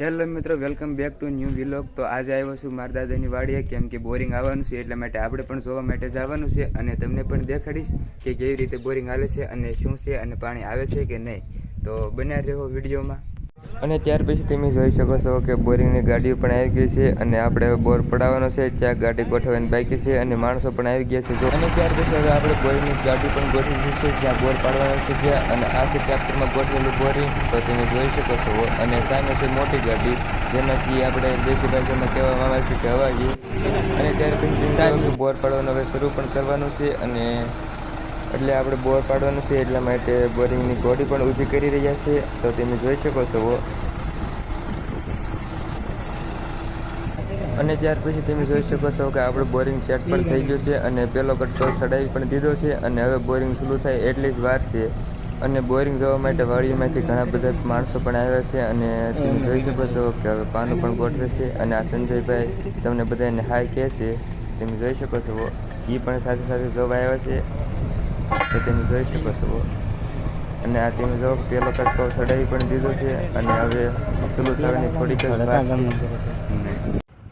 Hello મિત્રો, welcome back to new vlog. તો આજે આવ્યો છું મારા દાદાની વાડીએ, કેમ કે બોરિંગ આવવાનું છે, એટલા માટે આપણે પણ જોવા માટે જવાનું છે અને તમને પણ દેખાડીશ કે કેવી રીતે બોરિંગ હાલે છે અને શું છે અને પાણી આવે છે કે નહીં. તો બન્યા રહ્યો વિડીયોમાં. અને ત્યાર પછી તમે જોઈ શકો છો કે બોરિંગની ગાડીઓ પણ આવી ગઈ છે અને આપણે હવે બોર પડાવવાનો છે, ત્યાં ગાડી ગોઠવવાની બાકી છે અને માણસો પણ આવી ગયા છે. જો અને ત્યાર પછી હવે આપણે બોરિંગની ગાડી પણ ગોઠવી છે, જ્યાં બોર પાડવાનો છે ત્યાં અને આ છે ટ્રેક્ટરમાં ગોઠવેલું બોરિંગ. તો તમે જોઈ શકો છો. અને સામે છે મોટી ગાડી, જેનાથી આપણે દેશી ભાષામાં કહેવામાં આવે છે કે હવાજી અને ત્યાર પછી બોર પાડવાનું હવે શરૂ પણ કરવાનું છે અને એટલે આપણે બોર પાડવાનું છે એટલા માટે બોરિંગની ગોળી પણ ઊભી કરી રહ્યા છે. તો તમે જોઈ શકો છો. અને ત્યાર પછી તમે જોઈ શકો છો કે આપણે બોરિંગ સેટ પણ થઈ ગયું છે અને પેલો કટકો સડાવી પણ દીધો છે અને હવે બોરિંગ સલું થાય એટલી જ વાર છે. અને બોરિંગ જવા માટે વાડીમાંથી ઘણા બધા માણસો પણ આવ્યા છે અને તમે જોઈ શકો છો કે હવે પાનું પણ ગોઠવે છે અને આ સંજયભાઈ તમને બધાને હાય કહે છે. તમે જોઈ શકો છો. એ પણ સાથે સાથે જોવા આવ્યા છે. તો તમે જોઈ શકો છો. અને આ તમે જો પેલો કટકો સડાવી પણ દીધો છે અને હવે શરૂ થવાની થોડીક જ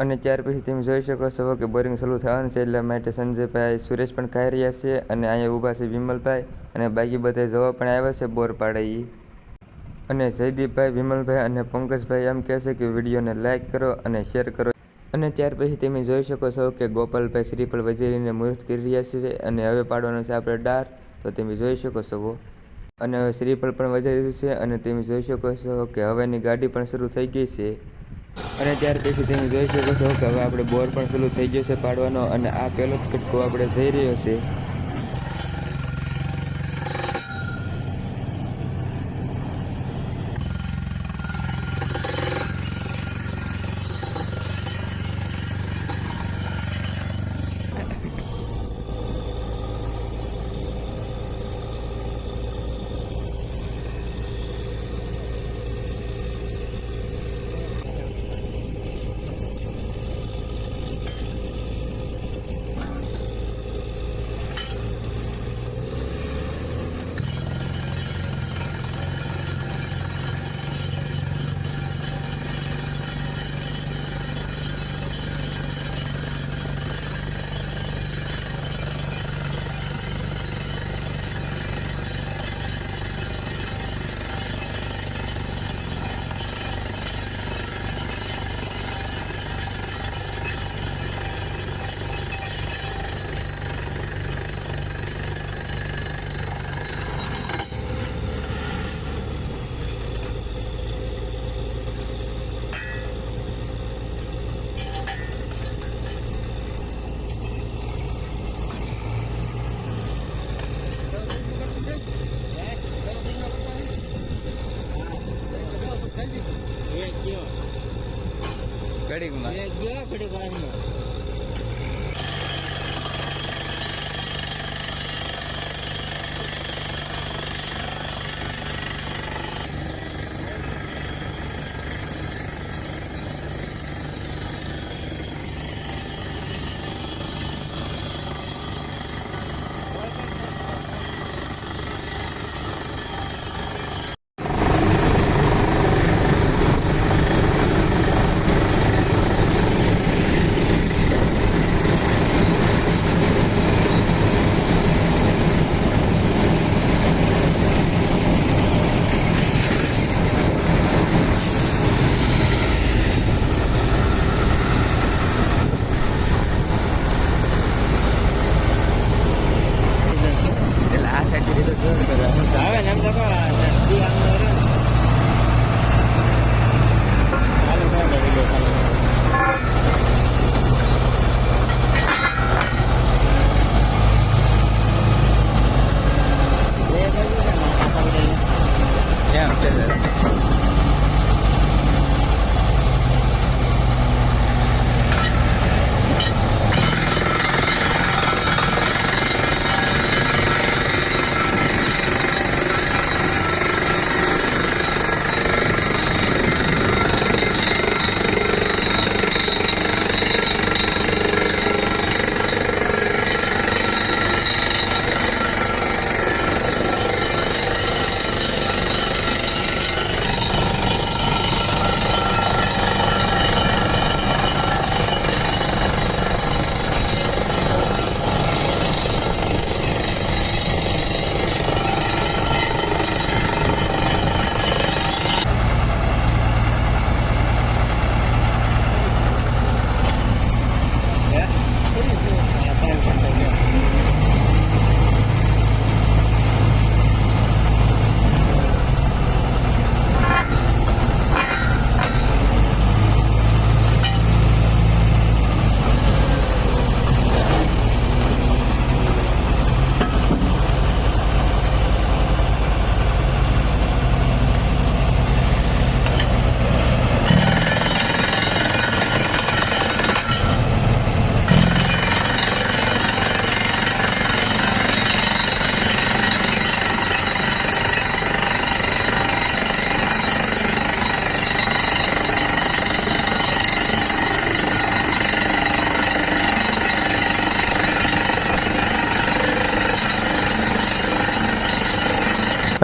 અને ત્યાર પછી તમે જોઈ શકો છો કે બોરિંગ સલુ થવાનું છે એટલા માટે સંજયભાઈ સુરેશ પણ ખાઈ રહ્યા છે અને અહીંયા ઊભા છે વિમલભાઈ અને બાકી બધા જવા પણ આવ્યા છે બોર પાડે અને જયદીપભાઈ, વિમલભાઈ અને પંકજભાઈ એમ કહે છે કે વિડીયોને લાઇક કરો અને શેર કરો. અને ત્યાર પછી તમે જોઈ શકો છો કે ગોપાલભાઈ શ્રીફળ વજેરીને મુહૂર્ત કરી રહ્યા છે અને હવે પાડવાનો છે આપણે ડાર, તો તમે જોઈ શકો છો અને હવે શ્રીફળ પણ વજાઈ દીધું છે અને તમે જોઈ શકો છો કે હવેની ગાડી પણ શરૂ થઈ ગઈ છે. અને ત્યાર પછી તમે જોઈ શકો છો કે હવે આપણે બોર પણ શરૂ થઈ ગયો છે પાડવાનો અને આ પહેલો જ કટકો આપણે જઈ રહ્યો છે. ಕಡೆಗೆ ಕಡೆಗೆ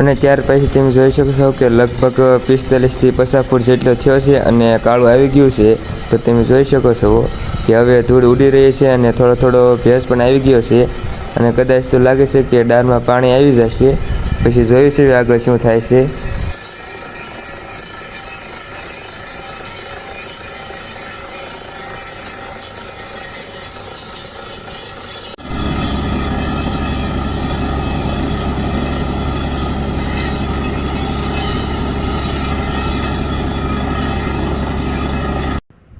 અને ત્યાર પછી તમે જોઈ શકો છો કે લગભગ પિસ્તાલીસથી પચાસ ફૂટ જેટલો થયો છે અને કાળું આવી ગયું છે. તો તમે જોઈ શકો છો કે હવે ધૂળ ઉડી રહી છે અને થોડો થોડો ભેંસ પણ આવી ગયો છે. અને કદાચ તો લાગે છે કે ડારમાં પાણી આવી જશે. પછી જોયું છે આગળ શું થાય છે.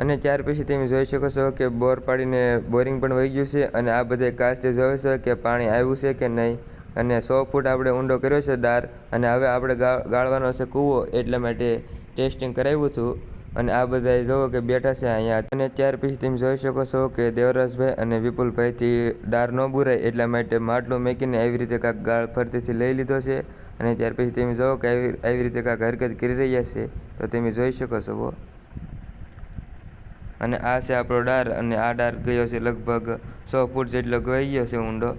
અને ત્યાર પછી તમે જોઈ શકો છો કે બોર પાડીને બોરિંગ પણ વહી ગયું છે અને આ બધે કાચથી જોવે છે કે પાણી આવ્યું છે કે નહીં. અને સો ફૂટ આપણે ઊંડો કર્યો છે દાર અને હવે આપણે ગાળવાનો છે કૂવો એટલા માટે ટેસ્ટિંગ કરાવ્યું હતું. અને આ બધા જોવો કે બેઠા છે અહીંયા. અને ત્યાર પછી તમે જોઈ શકો છો કે દેવરાજભાઈ અને વિપુલભાઈથી ડાર ન બુરાય એટલા માટે માટલું મેકીને આવી રીતે કાંક ગાળ ફરતીથી લઈ લીધો છે. અને ત્યાર પછી તમે જોવો કે આવી રીતે કાંક હરકત કરી રહ્યા છે. તો તમે જોઈ શકો છો અને આ છે આપણો ડાર, અને આ ડાર ગયો છે લગભગ સો ફૂટ જેટલો ગઈ ગયો છે ઊંડો.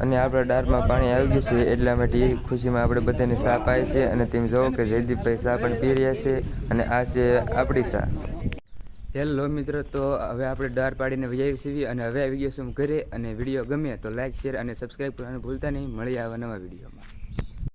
અને આપણા ડારમાં પાણી આવી ગયું છે, એટલા માટે એવી ખુશીમાં આપણે બધાને સા પાય છે, અને તમે જોવો કે જયદીપભાઈ સા પણ પી રહ્યા છે, અને આ છે આપણી સા. હેલો મિત્રો, તો હવે આપણે ડાર પાડીને વૈયાવી સીવી, અને હવે આવી ગયો છું ઘરે, અને વીડિયો ગમે તો લાઇક શેર અને સબસ્ક્રાઈબ કરવાનું ભૂલતા નહીં. મળી આવા નવા વીડિયો